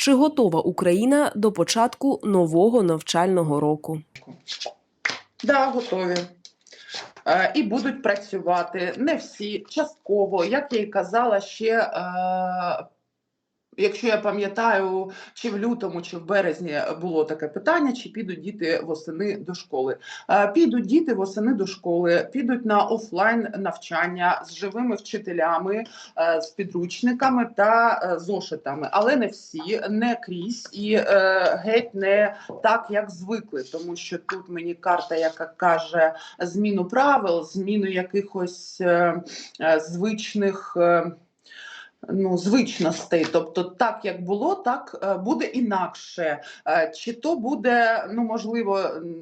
Чи готова Україна до початку нового навчального року? Да, готові. Е, і будуть працювати не всі, частково, як я і казала, ще. Е, Якщо я пам'ятаю, чи в лютому, чи в березні було таке питання, чи підуть діти восени до школи. Е, Підуть діти восени до школи, підуть на офлайн навчання з живими вчителями, е, з підручниками та е, зошитами, але не всі, не крізь і е, геть не так, як звикли, тому що тут мені карта, яка каже зміну правил, зміну якихось е, е, звичних. Ну, звичностей, тобто, так як було, так е, буде інакше. Е, Чи то буде, ну можливо,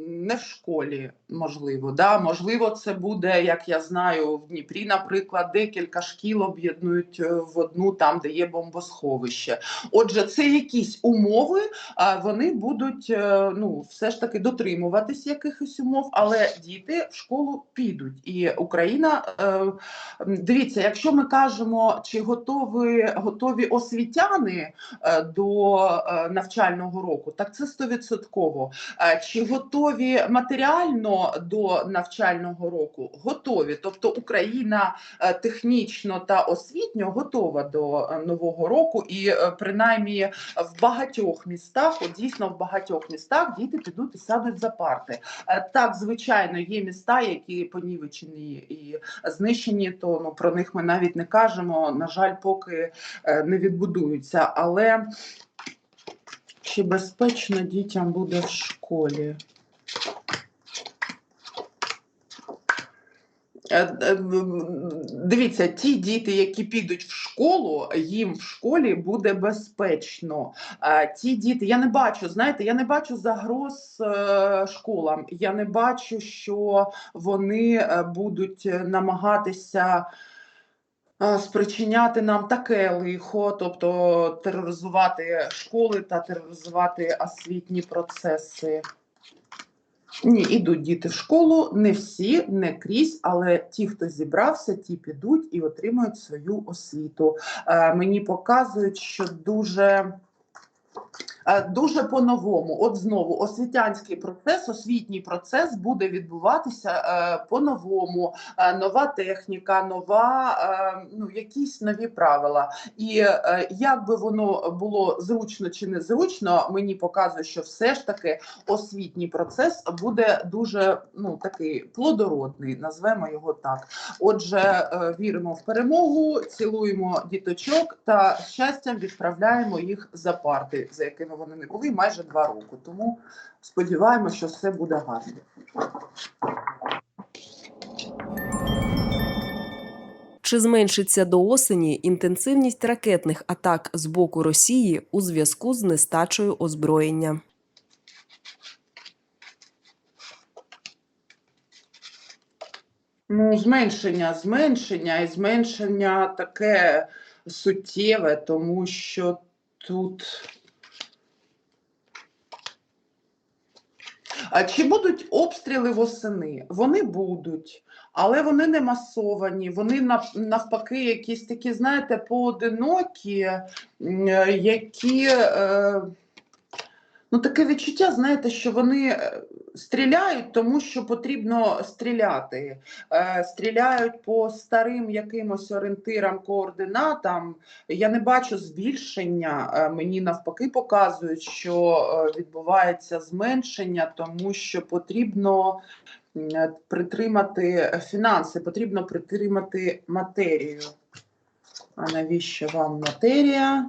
не в школі, можливо, да? можливо, це буде, як я знаю, в Дніпрі, наприклад, декілька шкіл об'єднують е, в одну там, де є бомбосховище. Отже, це якісь умови, вони будуть ну, все ж таки дотримуватись якихось умов, але діти в школу підуть. І Україна, дивіться, якщо ми кажемо, чи готові, готові освітяни е, до е, навчального року, так це стовідсотково. Е, Чи готові матеріально до навчального року? Готові. Тобто Україна технічно та освітньо готова до нового року, і принаймні в багатьох містах, от дійсно в багатьох містах діти підуть і сядуть за парти. Так, звичайно, є міста, які понівечені і знищені, то ну про них ми навіть не кажемо. На жаль, поки е, не відбудуються. Але чи безпечно дітям буде в школі? Е, е, Дивіться, ті діти, які підуть в школу, їм в школі буде безпечно. Ті діти, я не бачу, знаєте, я не бачу загроз школам. Я не бачу, що вони будуть намагатися. Е, Спричиняти нам таке лихо, тобто тероризувати школи та тероризувати освітні процеси. Ні, ідуть діти в школу, не всі, не крізь, але ті, хто зібрався, ті підуть і отримують свою освіту. Е, мені показують, що дуже. Е, Дуже по-новому, от знову освітянський процес, освітній процес буде відбуватися е, по-новому. Е, нова техніка, нова, ну якісь нові правила. І як би воно було зручно чи незручно, мені показує, що все ж таки освітній процес буде дуже ну такий плодородний, назвемо його так. Отже, віримо в перемогу, цілуємо діточок та щастям відправляємо їх за парти, за якими вони не були майже два роки. Тому сподіваємося, що все буде гарно. Чи зменшиться до осені інтенсивність ракетних атак з боку Росії у зв'язку з нестачею озброєння? Ну, зменшення, зменшення і зменшення таке суттєве, тому що тут. А чи будуть обстріли восени? Вони будуть, але вони не масовані. Вони навпаки, якісь такі, знаєте, поодинокі, е, які. Е, Ну, таке відчуття, знаєте, що вони е, стріляють, тому що потрібно стріляти. Е, стріляють по старим якимось орієнтирам, координатам. Я не бачу збільшення. Е, мені навпаки показують, що е, відбувається зменшення, тому що потрібно е, притримати фінанси, потрібно притримати матерію. А навіщо вам матерія?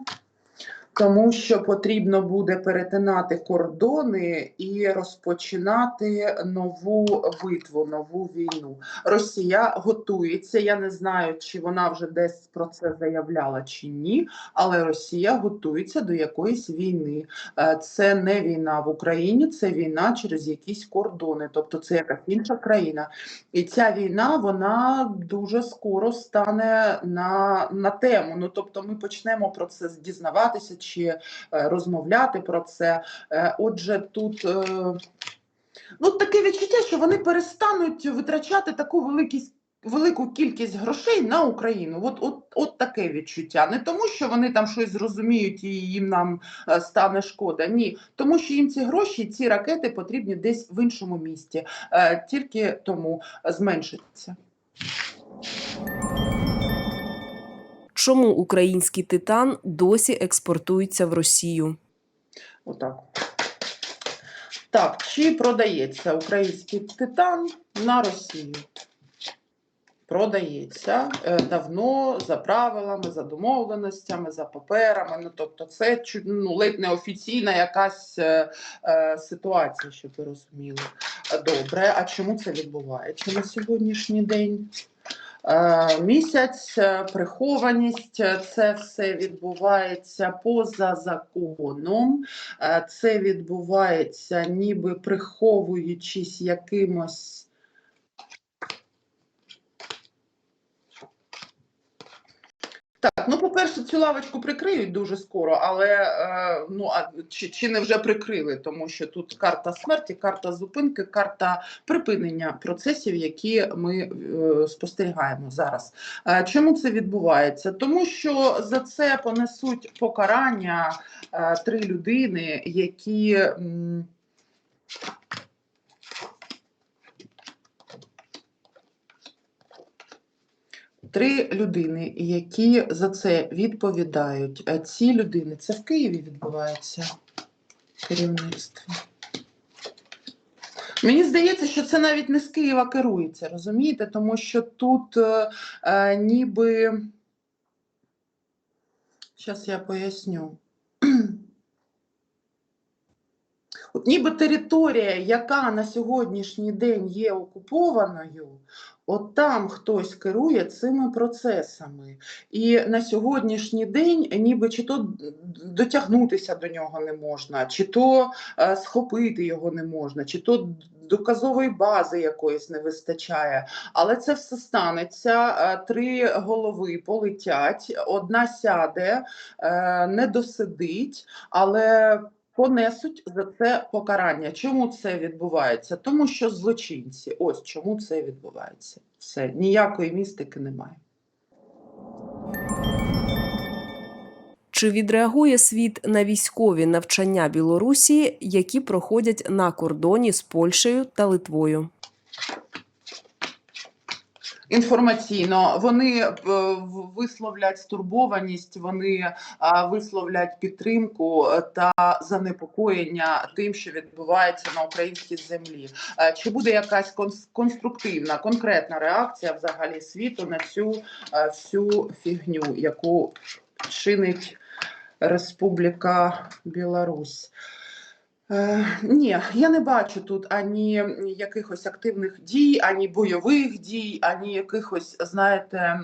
Тому що потрібно буде перетинати кордони і розпочинати нову битву, нову війну. Росія готується. Я не знаю, чи вона вже десь про це заявляла чи ні, але Росія готується до якоїсь війни. Е, Це не війна в Україні, це війна через якісь кордони, тобто це якась інша країна. І ця війна вона дуже скоро стане на, на тему. Ну тобто, ми почнемо про це дізнаватися чи е, розмовляти про це. Е, Отже, тут. е, Ну, таке відчуття, що вони перестануть витрачати таку великість велику кількість грошей на Україну. От, от, от таке відчуття. Не тому, що вони там щось зрозуміють і їм нам стане шкода. Ні, тому що їм ці гроші, ці ракети потрібні десь в іншому місті. Тільки тому зменшиться. Чому український титан досі експортується в Росію? Отак. Так, чи продається український титан на Росію? Продається е, давно за правилами, за домовленостями, за паперами. Ну тобто, це ну, ледь не офіційна якась е, е, ситуація, щоб ви розуміли. Добре, а чому це відбувається на сьогоднішній день? Е, Місяць, е, прихованість, е, це все відбувається поза законом. Це відбувається, ніби приховуючись якимось. Ну по-перше, цю лавочку прикриють дуже скоро, але е, ну а чи, чи не вже прикрили, тому що тут карта смерті, карта зупинки, карта припинення процесів, які ми е, спостерігаємо зараз. Е, чому це відбувається? Тому що за це понесуть покарання е, три людини, які. м, Три людини, які за це відповідають. Ці людини це в Києві відбувається керівництво. Мені здається, що це навіть не з Києва керується, розумієте? Тому що тут е, е, ніби. Зараз я поясню. От ніби територія, яка на сьогоднішній день є окупованою, от там хтось керує цими процесами. І на сьогоднішній день ніби чи то дотягнутися до нього не можна, чи то е, схопити його не можна, чи то доказової бази якоїсь не вистачає. Але це все станеться. е, Три голови полетять, одна сяде, е, не досидить, але понесуть за це покарання. Чому це відбувається? Тому що злочинці. Ось чому це відбувається. Все, ніякої містики немає. Чи відреагує світ на військові навчання Білорусі, які проходять на кордоні з Польщею та Литвою? Інформаційно вони е, висловлять стурбованість, вони висловлять підтримку е, та занепокоєння тим, що відбувається на українській землі. Е, Чи буде якась конс- конструктивна, конкретна реакція взагалі світу на цю е, всю фігню, яку чинить Республіка Білорусь? Е, ні, я не бачу тут ані якихось активних дій, ані бойових дій, ані якихось, знаєте,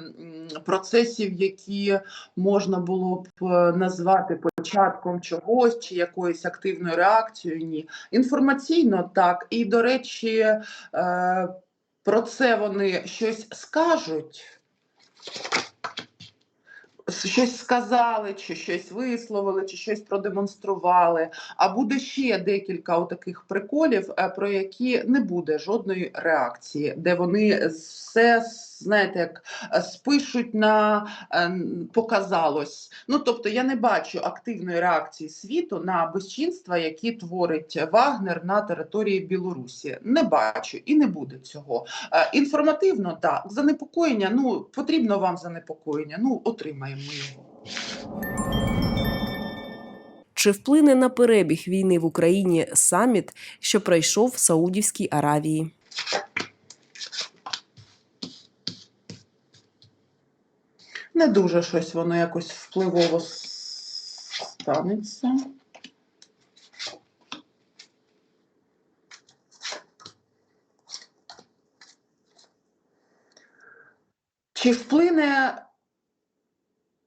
процесів, які можна було б е, назвати початком чогось чи якоюсь активною реакцією. Ні. Інформаційно так. І, до речі, е, про це вони щось скажуть. Щось сказали, чи щось висловили, чи щось продемонстрували. А буде ще декілька таких приколів, е, про які не буде жодної реакції, де вони все знаєте, як е, спишуть на е, показалось. Ну тобто я не бачу активної реакції світу на безчинства, які творить Вагнер на території Білорусі. Не бачу і не буде цього. Е, Інформативно, так, занепокоєння. Ну потрібно вам занепокоєння. Ну отримаємо його. Чи вплине на перебіг війни в Україні саміт, що пройшов в Саудівській Аравії? Не дуже щось воно якось впливово станеться. Чи вплине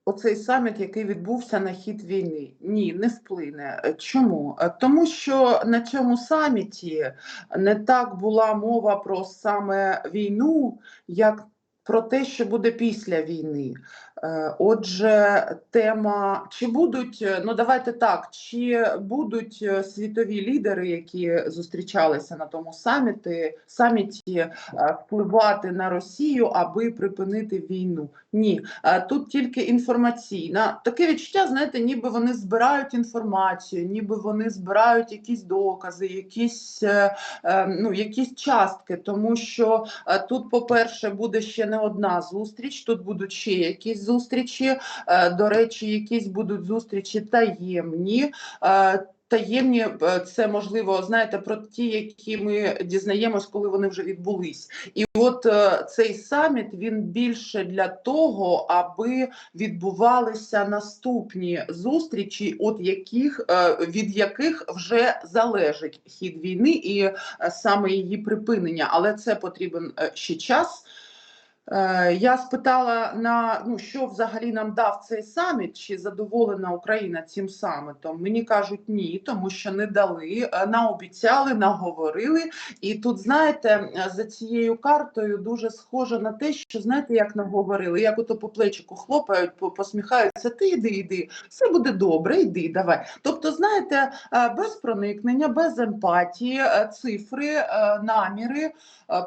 оцей саміт, який відбувся на хід війни? Ні, не вплине. Чому? Тому що на цьому саміті не так була мова про саме війну, як про те, що буде після війни. Е, Отже, тема чи будуть, е, ну давайте так, чи будуть е, світові лідери, які зустрічалися на тому саміті, саміті впливати на Росію, аби припинити війну? Ні, тут тільки інформаційна. Таке відчуття, знаєте, ніби вони збирають інформацію, ніби вони збирають якісь докази, якісь, е, е, ну, якісь частки, тому що тут, по-перше, буде ще не одна зустріч, тут будуть ще якісь зустрічі. Е, До речі, якісь будуть зустрічі таємні. Е, Таємні е, це можливо, знаєте, про ті, які ми дізнаємось, коли вони вже відбулись. І от е, цей саміт він більше для того, аби відбувалися наступні зустрічі, от яких е, від яких вже залежить хід війни і е, саме її припинення. Але це потрібен е, ще час. Е, Я спитала на ну що взагалі нам дав цей саміт, чи задоволена Україна цим самітом. Мені кажуть ні, тому що не дали, е, наобіцяли, наговорили. І тут, знаєте, е, за цією картою дуже схоже на те, що знаєте, як наговорили, як ото по плечику хлопають, по- посміхаються. Ти йди, йди, все буде добре, йди, давай. Тобто, знаєте, без проникнення, без емпатії, цифри, наміри,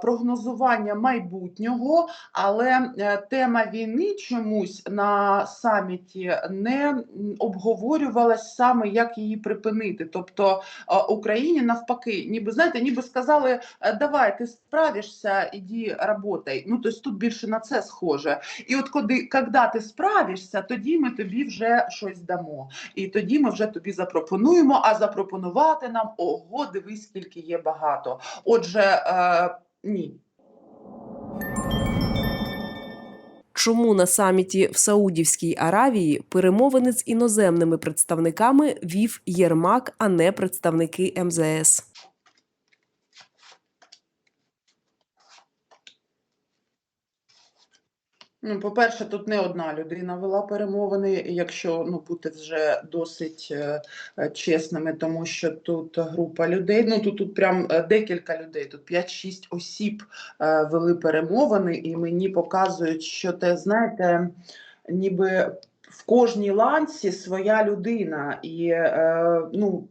прогнозування майбутнього. Але е, тема війни чомусь на саміті не обговорювалась саме, як її припинити. Тобто е, Україні навпаки, ніби знаєте, ніби сказали, е, давай, ти справишся, іди работай. Ну тобто тут більше на це схоже. І от коли, коли ти справишся, тоді ми тобі вже щось дамо. І тоді ми вже тобі запропонуємо. А запропонувати нам ого, дивись, скільки є багато. Отже, е, ні. Чому на саміті в Саудівській Аравії перемовини з іноземними представниками вів Єрмак, а не представники МЗС? Ну, по-перше, тут не одна людина вела перемовини, якщо ну бути вже досить е, е, чесними, тому що тут група людей. Ну тут тут прям е, декілька людей. Тут 5-6 осіб е, вели перемовини, і мені показують, що те, знаєте, ніби в кожній ланці своя людина, і е, ну.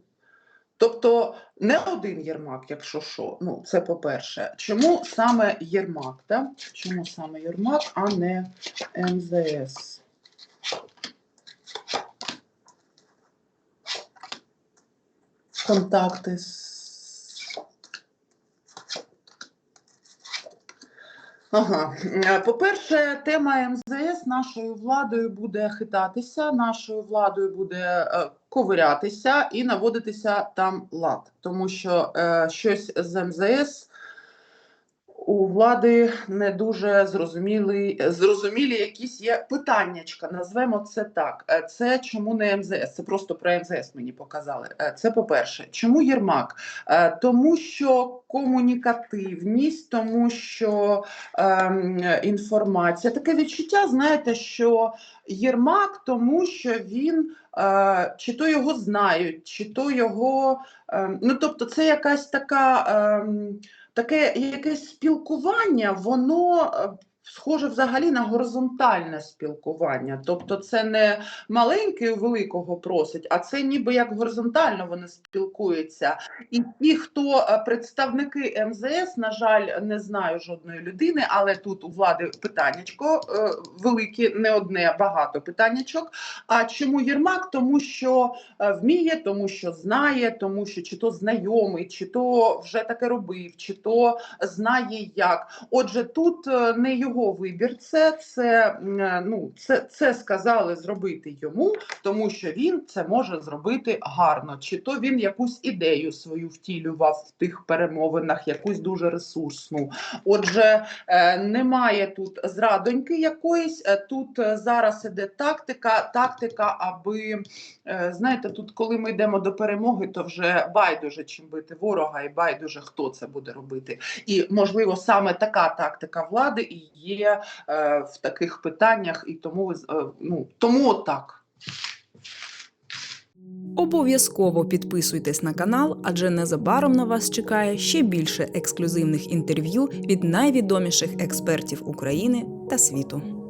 Тобто не один Єрмак, якщо що. Ну, це по-перше. Чому саме Єрмак? Да? Чому саме Єрмак, а не МЗС? Контакти з. Ага, Е, по-перше, тема МЗС нашою владою буде хитатися, нашою владою буде е, ковирятися і наводитися там лад, тому що е, щось з МЗС у влади не дуже зрозумілі, зрозумілі якісь є питаннячка, назвемо це так. Е, Це чому не МЗС? Це просто про МЗС мені показали. Е, Це по-перше. Чому Єрмак? Е, Тому що комунікативність, тому що ем, інформація. Таке відчуття, знаєте, що Єрмак, тому що він чи то його знають, чи то його. ем, ну тобто, це якась така. Таке якесь спілкування, воно е, схоже взагалі на горизонтальне спілкування. Тобто, це не маленький великого просить, а це ніби як горизонтально вони спілкуються. І ті, хто е, представники МЗС, на жаль, не знаю жодної людини, але тут у влади питаннячко е, велике, не одне, багато питаннячок. А чому Єрмак? Тому що е, вміє, тому що знає, тому що чи то знайомий, чи то вже таке робив, чи то знає як. Отже, тут не його вибір, це, це, е, ну, це, це сказали зробити йому, тому що він це може зробити гарно. Чи то він якусь ідею свою втілював в тих перемовинах, якусь дуже ресурсну. Отже, е, немає тут зрадоньки якоїсь. е, Тут зараз іде тактика, тактика, аби Знаєте, тут, коли ми йдемо до перемоги, то вже байдуже чим бити ворога, і байдуже хто це буде робити. І можливо, саме така тактика влади і є е, в таких питаннях, і тому е, ну тому отак. Обов'язково підписуйтесь на канал, адже незабаром на вас чекає ще більше ексклюзивних інтерв'ю від найвідоміших експертів України та світу.